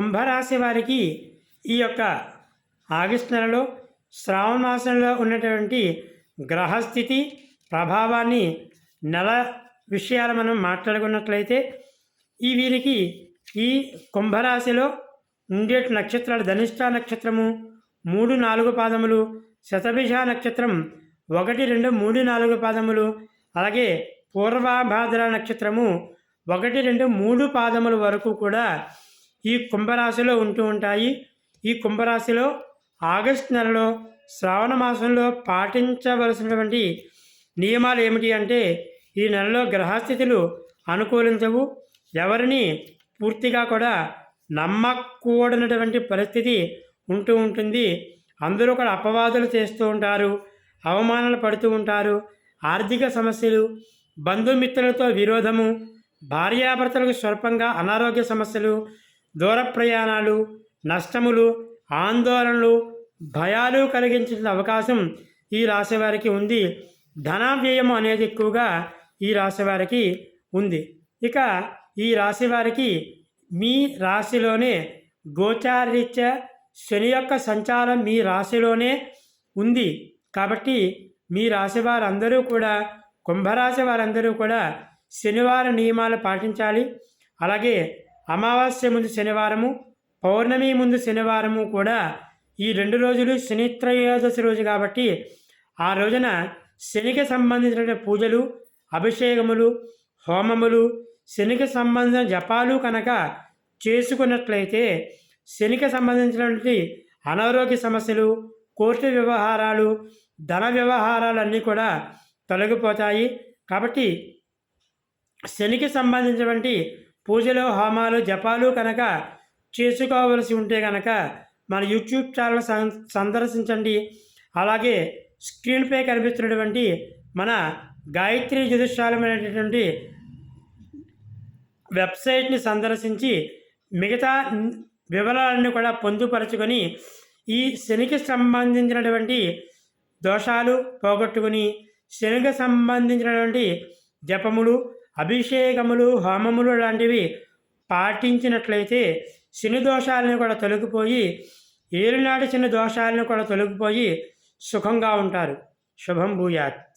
కుంభరాశి వారికి ఈ యొక్క ఆగస్టు నెలలో శ్రావణ మాసంలో ఉన్నటువంటి గ్రహస్థితి ప్రభావాన్ని నెల విషయాలు మనం మాట్లాడుకున్నట్లయితే ఈ వీరికి ఈ కుంభరాశిలో ఉండే నక్షత్రాలు ధనిష్ట నక్షత్రము మూడు నాలుగు పాదములు శతభిష నక్షత్రం ఒకటి రెండు మూడు నాలుగు పాదములు అలాగే పూర్వభాద్ర నక్షత్రము ఒకటి రెండు మూడు పాదముల వరకు కూడా ఈ కుంభరాశిలో ఉంటూ ఉంటాయి. ఈ కుంభరాశిలో ఆగస్టు నెలలో శ్రావణ మాసంలో పాటించవలసినటువంటి నియమాలు ఏమిటి అంటే ఈ నెలలో గ్రహస్థితులు అనుకూలించవు. ఎవరిని పూర్తిగా కూడా నమ్మకూడనటువంటి పరిస్థితి ఉంటూ ఉంటుంది. అందరూ కూడా అపవాదులు చేస్తూ ఉంటారు అవమానాలు పడుతూ ఉంటారు. ఆర్థిక సమస్యలు బంధుమిత్రులతో విరోధము భార్యాభర్తలకు స్వల్పంగా అనారోగ్య సమస్యలు దూర ప్రయాణాలు నష్టములు ఆందోళనలు భయాలు కలిగించిన అవకాశం ఈ రాశివారికి ఉంది. ధన వ్యయం అనేది ఎక్కువగా ఈ రాశివారికి ఉంది. ఇక ఈ రాశివారికి మీ రాశిలోనే గోచారరీత్యా శని యొక్క సంచారం మీ రాశిలోనే ఉంది. కాబట్టి మీ రాశి వారందరూ కూడా కుంభరాశి వారందరూ కూడా శనివార నియమాలు పాటించాలి. అలాగే అమావాస్య ముందు శనివారము పౌర్ణమి ముందు శనివారము కూడా ఈ రెండు రోజులు శనిత్రయోదశి రోజు కాబట్టి ఆ రోజున శనికి సంబంధించిన పూజలు అభిషేకములు హోమములు శనికి సంబంధించిన జపాలు కనుక చేసుకున్నట్లయితే శనికి సంబంధించినటువంటి అనారోగ్య సమస్యలు కోర్టు వ్యవహారాలు ధన వ్యవహారాలు అన్నీ కూడా తొలగిపోతాయి. కాబట్టి శనికి సంబంధించినటువంటి పూజలు హోమాలు జపాలు కనుక చేసుకోవలసి ఉంటే కనుక మన యూట్యూబ్ ఛానల్ సందర్శించండి. అలాగే స్క్రీన్పై కనిపిస్తున్నటువంటి మన గాయత్రి జ్యోతిషాలమైనటువంటి వెబ్సైట్ని సందర్శించి మిగతా వివరాలను వివరాలన్నీ కూడా పొందుపరచుకొని ఈ శనికి సంబంధించినటువంటి దోషాలు పోగొట్టుకుని శనికి సంబంధించినటువంటి జపములు అభిషేకములు హోమములు లాంటివి పాటించినట్లయితే శని దోషాలను కూడా తొలగిపోయి ఏలినాటి చిన్న దోషాలను కూడా తొలగిపోయి సుఖంగా ఉంటారు. శుభం భూయాత్.